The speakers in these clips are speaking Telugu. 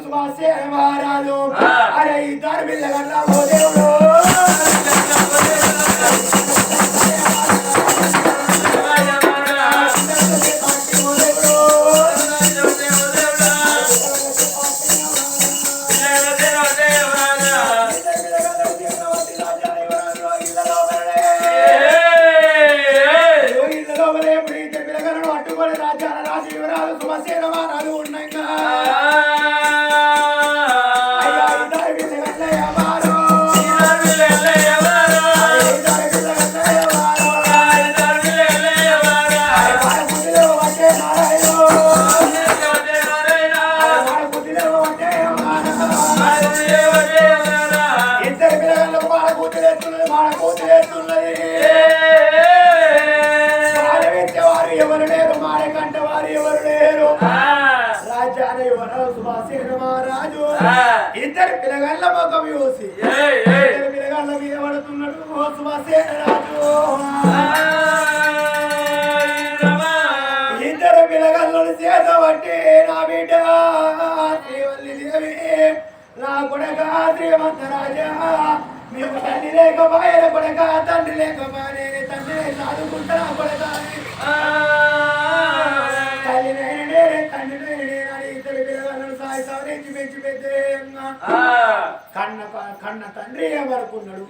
సుభాషే మహారాజు. అరే ఇద్దరు పిల్లగడ్డ ఓ దేవుడు చూసి. ఇద్దరు పిల్లగాళ్ళ మీద పడుతున్నాడు ఓ సుభాషేన రాజు. ఇద్దరు పిల్లగాళ్ళను చేత పట్టి నా బిడ్డ శ్రీవల్లి దేవి నా కొడక శ్రీమంత రాజా మేము తల్లి లేకపోయిన కొడక తండ్రి లేకపోయిన తండ్రి చదువుకుంటా కొడక. సవరించి పెంచి పెద్ద కన్న కన్న తండ్రి ఏమనుకున్నాడు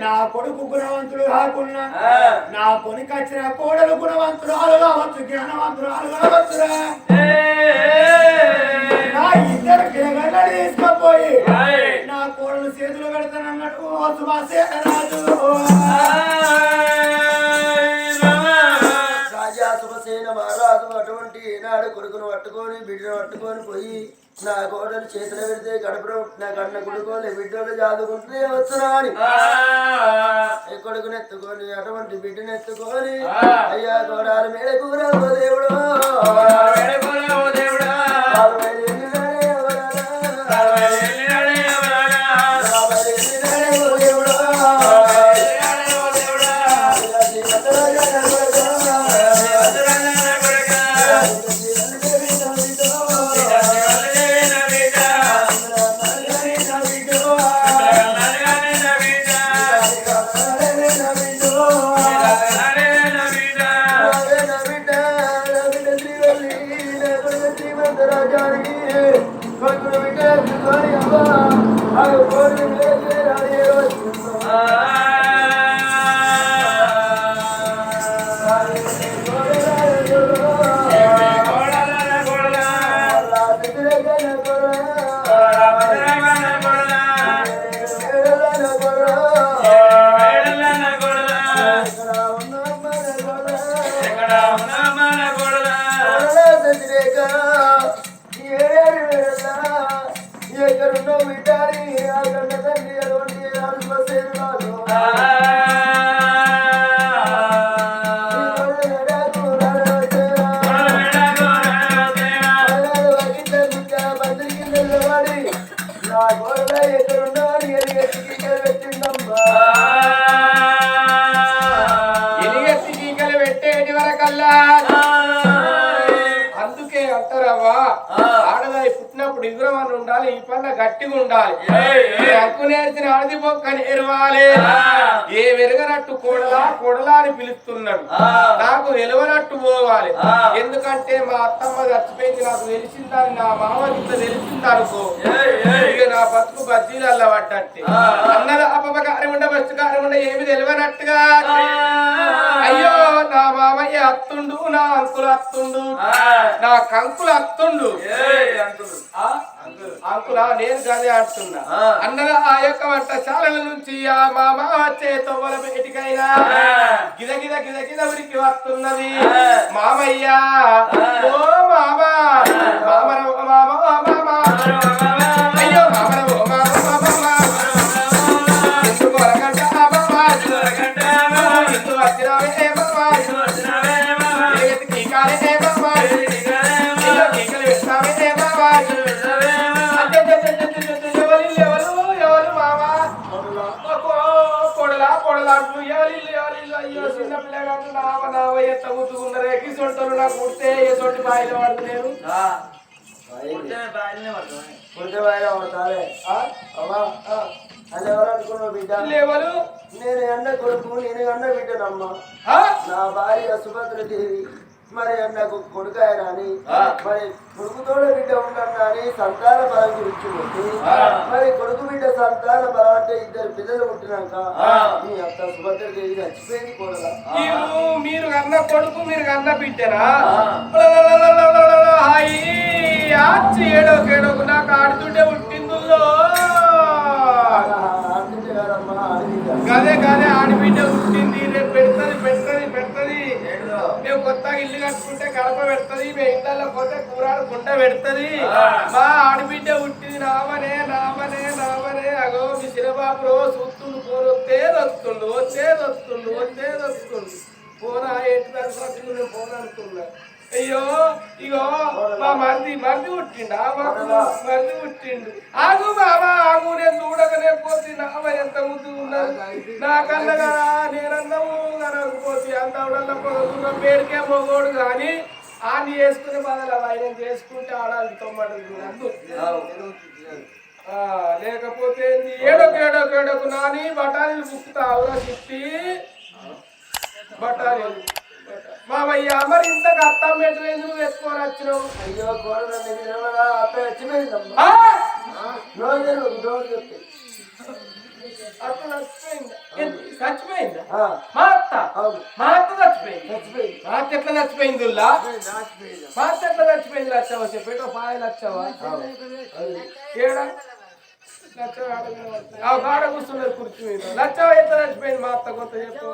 నా కొడుకు గుణవంతుడు కాకున్నా నా కొడుకు వచ్చిన కోడలు గుణవంతురాలు కావచ్చు జ్ఞానవంతురాలు కావచ్చురా. నా ఇద్దరు పిల్లగాళ్ళని తీసుకపోయి నా కోడలు చేతులు పెడతానన్నట్టు సుభాషే రాజా. మహారాజు అటువంటి నాడు కొడుకును పట్టుకొని బిడ్డను పట్టుకొని పోయి నా కోడలు చేతిలో పెడితే గడపలో నా కన్న కొడుకోలే బిడ్డలు జాదుకుంటే వస్తున్నా అని. కొడుకుని ఎత్తుకొని అటువంటి బిడ్డను ఎత్తుకొని అయ్యా కోడాల మేడ కూర ఓ దేవుడు. ఎక్కడున్నో విటారి గట్టిగా ఉండాలి. హక్కు నేర్చిన ఆడది బొక్కని ఎరవాలి. ఏ వెరగనట్టు కోడలా కోడలా అని పిలుస్తున్నాడు. నాకు వెలవనట్టు పోవాలి. ఎందుకంటే మా అత్తమ్మ చచ్చిపోయింది నాకు తెలిసిందని నా మామ ఇంత తెలిసిందనుకో. ఇక నా బతుకు బజ్జీలల్ల పడ్డట్టే అన్నద అపకారం ఉండ బస్సు కారం ఉండ ఏమి తెలియనట్టుగా అయ్యో నా మామయ్య అత్తుండు నా అంకులు అత్తుండు. నా కంకులు అత్తుండు. ఆ? అంకులా నేను గదే అంటున్నా అన్నగా ఆ యొక్క వంటశాలల నుంచి ఆ మామ వచ్చే తొవ్వల బయటికైనా గిద గిద గిద గిద ఉరికి వస్తున్నది. మామయ్య. ఓ మామ. మామ ఓ మామ. అయ్యో మామ కుడితే సొంటి బాయిలో పడుతున్నారు పుడితే వాయిదా పడతాలే ఆ? అమ్మా ఆ. అని ఎవరు అనుకున్నావు బిడ్డ? లేవలు నేను అన్న కొడుకు నేను అన్న బిడ్డనమ్మా? నా భార్య సుభద్ర దేవి. మరి అన్నకు కొడుకు ఆయన అని మరి కొడుకుతోడ బిడ్డ ఉండన్నా అని సంతాన బలం గురించి ఉంది. మరి కొడుకు బిడ్డ సంతాన బలం అంటే ఇద్దరు పిల్లలు పుట్టినాక మీ అత్త సుభద్ర దేవి చచ్చిపోయింది కూడా మీరు కన్న కొడుకు మీరు కన్న ఏడోకు ఏడోకు నాకు ఆడుతుంటే ఆడింది గదే గదే ఆడబిడ్డ పుట్టింది రేపు పెడుతుంది పెడుతుంది పెడుతుంది మేము కట్టుకుంటే గడప పెడుతుంది మేము ఇళ్ళల్లో పోతే కూరాడు గుంట పెడుతుంది. మా ఆడబిడ్డ పుట్టింది నామనే నామనే నామనే అగో మీ చిరబాబు రోజు చూస్తుండు పోరు వస్తేది వస్తుండు వచ్చేది వస్తుండు వచ్చేది వస్తుండు పోనా ఏంటి అనుకున్నా అయ్యో ఇగో మా మరిది మరిది పుట్టిండు ఆ మాకు మరిది పుట్టిండు. ఆగు బాబా ఆగు నేను చూడకనే పోతే నావ ఎంత ముద్దు ఉన్నారు నాకన్నా కదా నేనన్నాము కనకపోతే అంత అవడల్లా పొగ పేరుకే మొగోడు కానీ ఆని చేసుకునే బదులు ఆయన చేసుకుంటే ఆడాలి తొమ్మడు అందు. లేకపోతే ఏంది? ఏడొక ఏడొక ఏడొక నాని బఠానీలు బుక్కుతావురా చిట్టి బఠానీలు. మామయ్య మరి ఇంతకు అత్తం పెట్టు ఎందుకు వేసుకొని వచ్చినావు? అయ్యో నిలవడా అత్త చచ్చిపోయిందమ్మా చెప్తే అత్త చచ్చిపోయిందా? చచ్చిపోయిందా? మా అత్త? అవును. మా అత్త చచ్చిపోయింది. చచ్చిపోయింది. మా అత్త ఎట్లా చచ్చిపోయింది? మా అత్త ఎట్లా చచ్చిపోయింది లచ్చవా చెప్పేటో పాయ లచ్చవా ఏడా. ఆ కూర్చున్నారు కుర్చీ మీద. లచ్చవ ఎట్లా చచ్చిపోయింది మా అత్త? కొత్త చెప్పు?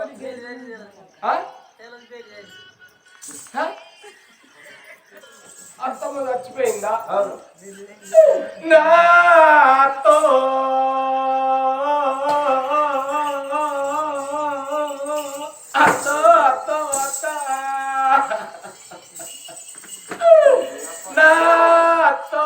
అత్తమ్మ చచ్చిపోయిందా? నాతో అత్తో. అత్తో అత్త నాతో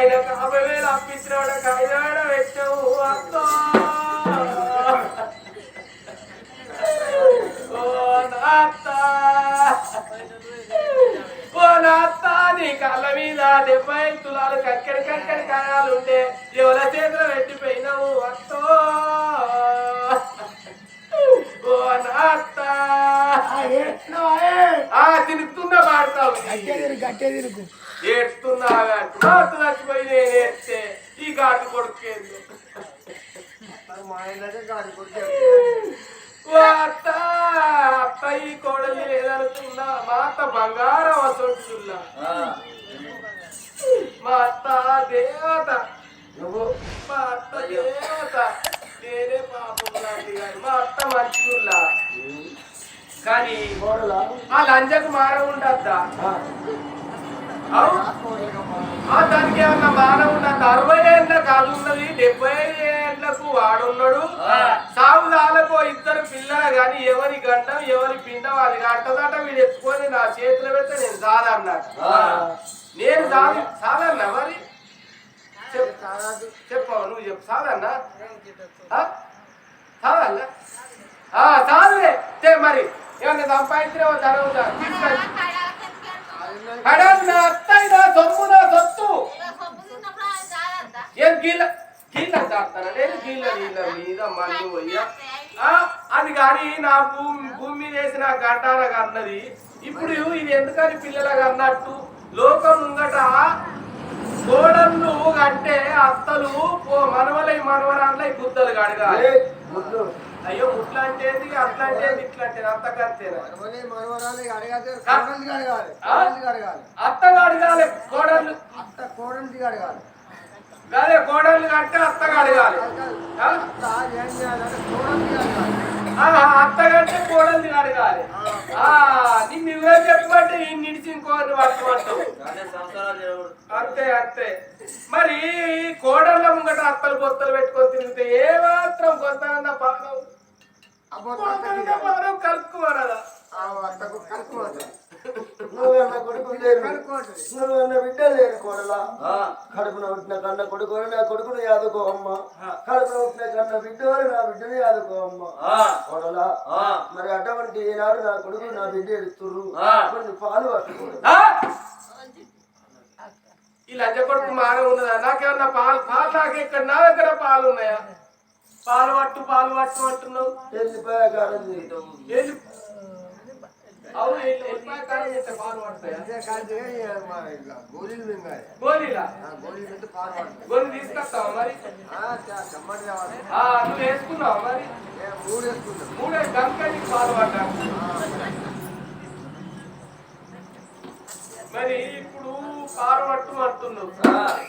ఆయన యాభై వేలు అప్పించిన కైనాడ పెట్టావు అత్త ఓ నాత్త. ఓ నాత్త నీ కళ్ళ మీద డెబ్బై తులాలు కక్కడి కక్కడి కాయాలు ఉంటే ఎవరి చేతిలో పెట్టిపోయినావు అత్తో ఓ నాత్త. ఆ తిరుగుతున్నా పాడతావు గట్టెదిరుకు ఏడుతున్నా మాత చచ్చిపోయి నేను ఏడ్తే ఈ గాడి కొడుకేందు మా గాడి కొడుకు. అత్త అత్త ఈ కోడలి లేదనుకున్నా మా అత్త బంగారం అసొంటున్నా మా అత్త దేవత. నువ్వు? మా అత్త దేవత. నేనే పాపం లాంటి కానీ మా అత్త మంచిగుల్లా కానీ కోడలా? ఆ లంజకు మార ఉండద్దా? ఆ, అవు ఆ. దానికి ఏమన్నా మానవ ఉన్నది అరవై ఏళ్ళ కాదు ఉన్నది డెబ్బై ఏళ్ళకు వాడున్నాడు. సాగుదాలకు ఇద్దరు పిల్లలు కానీ ఎవరి గండం ఎవరి పిండం అది గంటదట వీడు ఎత్తుకొని నా చేతిలో పెడితే నేను సాదన్నట నేను సాదు సాదన్నా మరి? చెప్పు. చెప్పవు నువ్వు చెప్పు. ఆ, సాదులే చే మరి ఏమన్నా సంపాదించిన ధనం తీసుకొని కడాకు నా అత్తయ్య నా సొమ్ము నా సొత్తు ఏం గీళ్ళ గీళ్ళ దాస్తానా నేను గీళ్ళ నీళ్ళ మీద మందు పోయ్యా ఆ, అది కానీ నా భూమి భూమి మీద వేసిన గంటాలకు అన్నది ఇప్పుడు ఇది ఎందుకని పిల్లలకు అన్నట్టు లోకం ముంగట కోడళ్ళు అంటే అత్తలు మనవలై మనవరాళ్ళై గుద్దలు కడగాలి. అయ్యో ముట్లా అంటే ఏంది, అట్లా అంటే ఏంది, ఇట్లా అంటే ఏంది, అంతకంతేనా మనవని మనవరాలు అడగాలి కోడలికి అడగాలి ఆ? కోడలికి అడగాలి అత్తగా అడగాలి కోడళ్ళు అత్త కోడలికి అడగాలి అదే కోడళ్ళు అంటే అత్తగా అడగాలి ఆ? అత్త ఏం అత్తగంటే కోడల్ని అడగాలి ఆ. నిన్ను నువ్వే చెప్పమంటే ఈ నిడిచి ఇంకోరిని పట్టుకుంటావు అంతే అంతే. మరి కోడళ్ళ ముంగట అత్తలు బొత్తలు పెట్టుకొని తిరిగితే ఏ మాత్రం కొంత పానం ఆ అత్తకు కలుపుకోవద్దు నువ్వన్న కొడుకు లేరు. నువ్వన్న బిడ్డ లేరు కోడలా. కడుపున పుట్టిన కన్న కొడుకు నా కొడుకును యాదుకో అమ్మ. కడుపున పుట్టిన కన్న బిడ్డ నా బిడ్డను యాదుకో అమ్మ. కోడలా మరి అటువంటి ఈనాడు నా కొడుకు నా బిడ్డ ఎడుతుర్రు. కొన్ని పాలు పట్టుకోడు. ఆ? ఈ లంచ కొడుకు మాన ఉన్నదా? నాకేమన్నా పాలు పాలు నాకు ఇక్కడ నా దగ్గర పాలు ఉన్నాయా? పాలు పట్టు పాలు పట్టు అంటున్నావు వెళ్ళిపోయా? అవును కారం చేస్తే పాలు పడతాయా గోళీలు మింగాలి గోలీలా గోళీలు పెట్టి పాలు పడతాయి గోలి తీసుకొస్తావా మరి? చమ్మడి నువ్వు వేసుకున్నావా మరి? మూడు నీకు పాలు పడ్డా మరి ఇప్పుడు పాలు పట్టు అంటున్నావు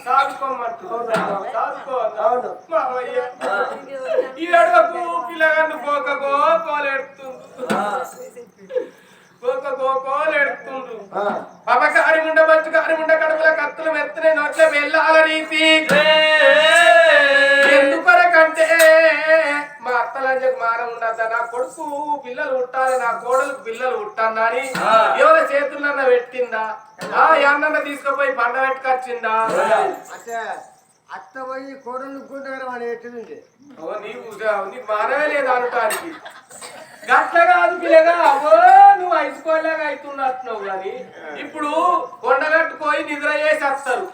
సాదుకోమంటున్నావు సాదుకో అవును? మావయ్య. ఈ అడగకు పిల్లగాన్ని పోకకో కోలెడుతుండు పోకకో కోలెడుతుండు ఆ, పాప కారిముండ బచ్చు కారిముండ కడుపుల కత్తులు మెత్తనే నోట్ల వెళ్ళాల రీతి ఎందుకొరకంటే అత్తలంజకు మానం ఉండద్దా? నా కొడుకు పిల్లలు పుట్టాలి నా కోడలకు పిల్లలు పుట్టన్నా అని ఎవరి చేతులన్న పెట్టిందా? ఆ యాన్నన్న తీసుకుపోయి పండ పెట్టుకొచ్చిందా? అంటే అత్త పోయి కోడలు గుండగారు అని ఎట్టింది ఓ నీకు నీకు మానవే లేదు అనటానికి. గట్ల కాదు పిల్లగా. అవో నువ్వు ఐసుకోలేక అవుతున్నట్టున్నావు కానీ ఇప్పుడు కొండగట్టుకోయి నిద్ర చేసి వస్తారు.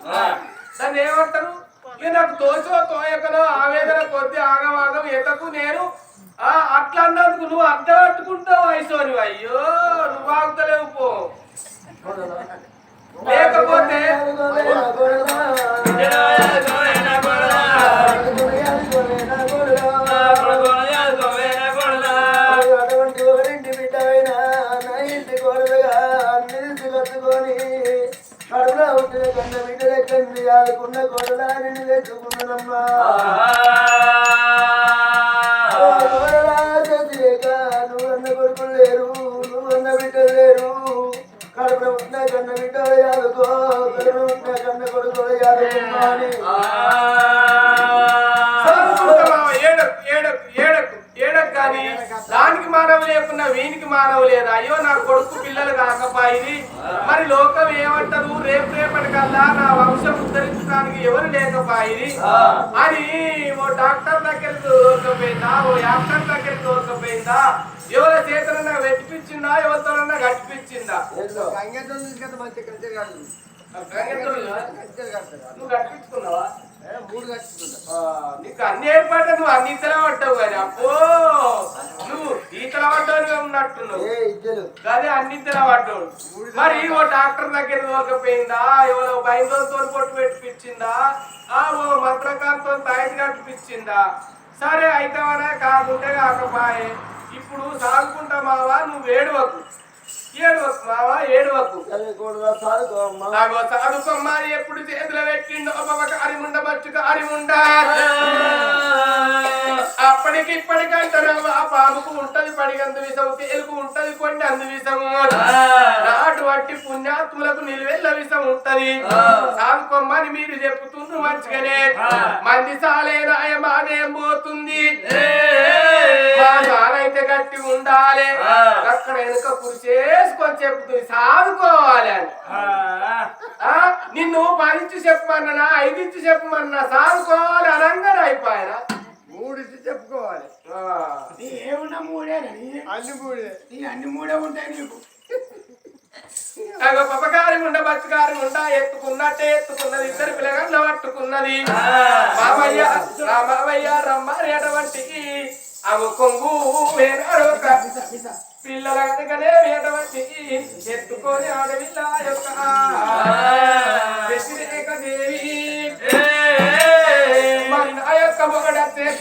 దాన్ని ఏమంటారు? ఇక నాకు తోచో తోయకలో ఆవేదన కొద్ది ఆగమాగం ఎతకు నేను ఆ అట్లా అన్నందుకు నువ్వు అడ్డ పట్టుకుంటావు ఐసోని అయ్యో నువ్వు ఆగుతలేవు పో లేకపోతే కడుపులో పుట్టిన కన్న బిడ్డ లెక్కండి ఆడుకున్న కోడలా నిన్ను డాక్టర్ దగ్గరికి దొరకపోయిందా? ఓ యాక్టర్ దగ్గరికి దొరకపోయిందా? ఎవరి చేతులన్నా వెతిపించిందా? ఎవరితోనన్నా గట్టిపించిందా నువ్వు మూడు ఆ, నీకు అన్ని ఏర్పాటు నువ్వు అన్ని ఈతల పడ్డావు కానీ అప్పో ఈతల పడ్డావుగా ఉన్నట్టున్నావు ఇద్దరు. అదే అన్ని పడ్డావు మరి ఓ డాక్టర్ దగ్గర దొరకపోయిందా ఎవరో బయలుతో పొట్టు పెట్టిపించిందా? ఆ ఓ మంత్రకాంతో తాయిది కట్టిపించిందా? సరే అయితేవనే కాకుంటే కాకపాయే. ఇప్పుడు సాగుకుంటా మావా నువ్వు ఏడవకు. ఏడవకు మావా? నాగో ఎప్పుడు చేతులు పెట్టిండో బాబా కారిముండ బచ్చు కారిముండ అప్పటికి ఇప్పటికంటారు ఆ పాముకు ఉంటది పడిగందు విషము తేలుకు ఉంటది కొన్ని అందు విషము. నాటు వట్టి పుణ్యాత్ములకు నిలువెల్ల విషం ఉంటది. సాధుకొమ్మని మీరు చెప్పుతుండ్రు మంచిగానే. మంది సాలే రాయమానేం పోతుంది? నానైతే గట్టి ఉండాలి. అక్కడ వెనుక కురిసేసుకొని చెప్తుంది సాదుకోవాలి అని. ఆ, నిన్ను పదించి చెప్పమన్నా ఐదించి చెప్పమన్నా సాదుకోవాలి అనంగానే అయిపోయానా? మూడు ఇచ్చి చెప్పుకోవాలి. ఆ. నీ ఏమున్నా మూడేనా నీ అన్ని మూడే. నీ అన్ని మూడే ఉంటాయి నీకు. అగో పపకారి ఉండ బచ్చకారి ఉండ ఎత్తుకున్నట్టే ఎత్తుకున్నది ఇద్దరు పిల్లగాళ్ళు పట్టుకున్నది. మామయ్య రా మామయ్య రమ్మారి అటువంటి అవు కొంగు వేనాడు ఒక పిల్లల కనుకనే వేటవచ్చి ఎత్తుకొని ఆడవిల్ల యొక్క. వ్యతిరేక దేవి. నా యొక్క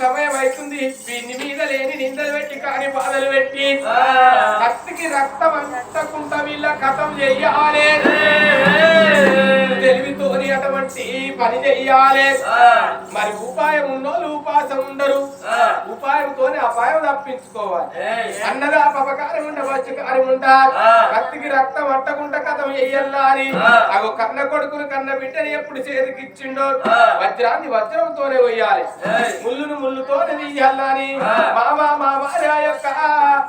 సమయం అవుతుంది దీని మీద లేని నిందలు పెట్టి కాని బాధలు పెట్టి. కత్తికి రక్తం అంటకుండా వీళ్ళ కథం చెయ్యాలి తెలివితోని అటువంటి పని చెయ్యాలి. మరి ఉపాయం ఉన్నోళ్ళు ఉపాసం ఉండరు. ఉపాయంతోనే అపాయం తప్పించుకోవాలి. అన్నదా పపకారం ఉండ వచ్చి కారం ఉండ కత్తికి రక్తం అట్టకుండా కథం చెయ్యాలా అని అగో కన్న కొడుకును కన్న బిడ్డని ఎప్పుడు చేతికి ఇచ్చిండో వజ్రాన్ని వజ్రంతోనే పోయాలి ముళ్ళును ముళ్ళుతోనే తీయాలా అని మామ మామ యొక్క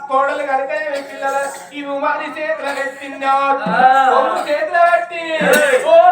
కోడలు కనుక పిల్లల ఇవి మాది చేతుల పెట్టిందో చేతుల పెట్టి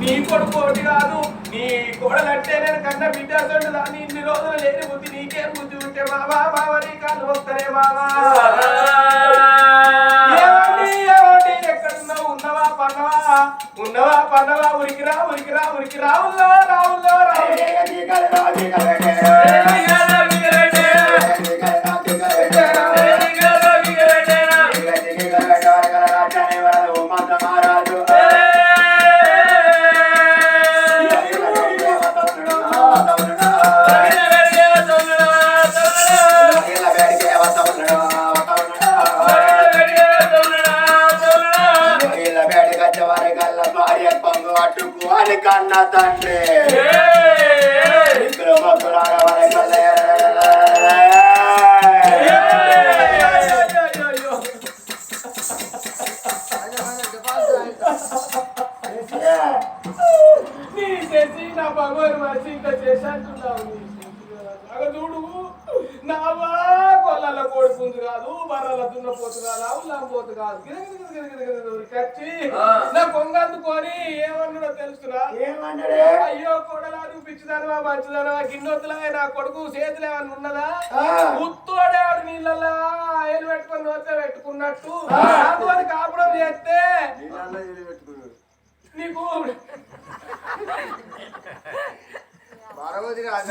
నీ కాదు కొడుకు ఒకటి కాదు నీ కోడలంటే నేను కన్న బిడ్డ దాన్ని ఇన్ని రోజులు లేని బుద్ధి నీకేం బుద్ధి ఉంటే బాబా బాబా నీ కాలు వస్తలే బాబా ఎక్కడున్నావు ఉన్నవా పన్నవా ఉన్నవా పన్నవా ఉరికిరా ఉరికిరా ఉరికి రావుల్లో రావుల్లో రావుల్లో కోడిపుంజు కాదు బర్రల దున్నపోతు కాదు అవులాం పోతు కాదు ఉరికొచ్చి నా కొంగందుకొని ఏమన్నాడో తెలుసురా? ఏమన్నాడే? అయ్యో కొడలా నువ్వు పిచ్చిదానవా మంచిదానవా? గిన్నొద్దులా నా కొడుకు చేతులు ఏమన్నా ఉన్నదా. ఉత్తోడాడు నీళ్ళలా ఏలు పెట్టుకొని నోతే పెట్టుకున్నట్టు. కాపురం చేస్తే నీకు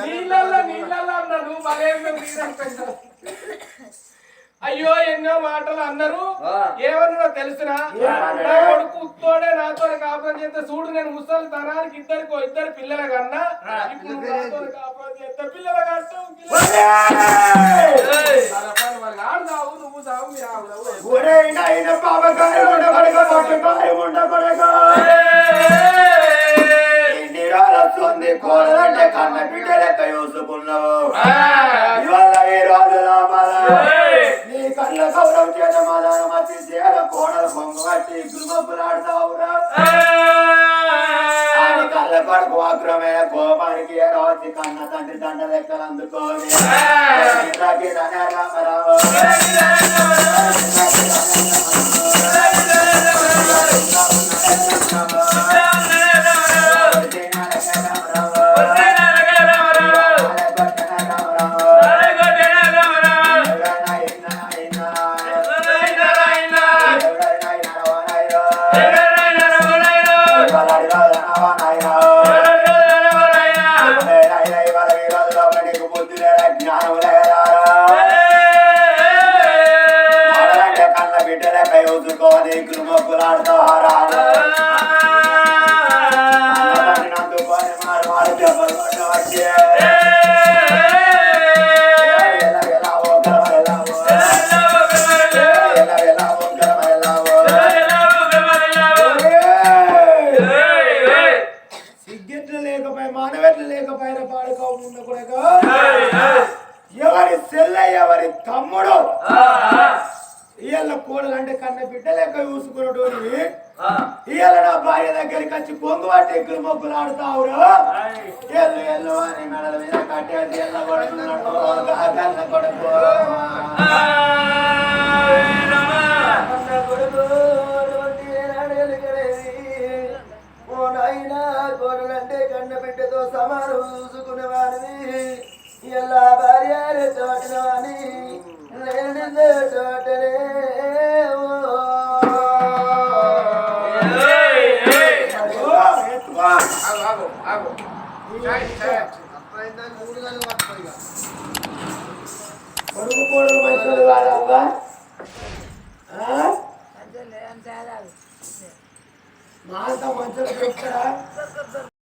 నీళ్ళల్లో నీళ్ళల్లో అన్నాడు. మరేమో నీరంటాడు అయ్యో ఎన్నో మాటలు అన్నారు. ఏమన్నారో తెలుసునా? నా కొడుకు ఉత్తోడే నాతో కాపురం చేస్తే చూడు నేను ముసలి తనానికి ఇద్దరికి ఇద్దరు పిల్లల కన్నా ఇప్పుడు నాతో కాపురం చేస్తే పిల్లల కట్టావు నువ్వు సావు మీరు కోడలంటే కన్న బిడ్డ లెక్క చూసుకున్నావు ఇవాళ రోజు నీ కళ్ళ గౌరవం చేత మదాన మతి చేత కోడల పొంగు పట్టి గురుమప్పులాడతావురా అని కళ్ళ కొడుకు అగ్రమైన కోపానికి ఏడవచ్చి కన్న తండ్రి దండ లెక్కలు అందుకోని కొడుకు కోడలు మంచోడు కాదవ్వా మా అంత మంచోడు చెప్తారా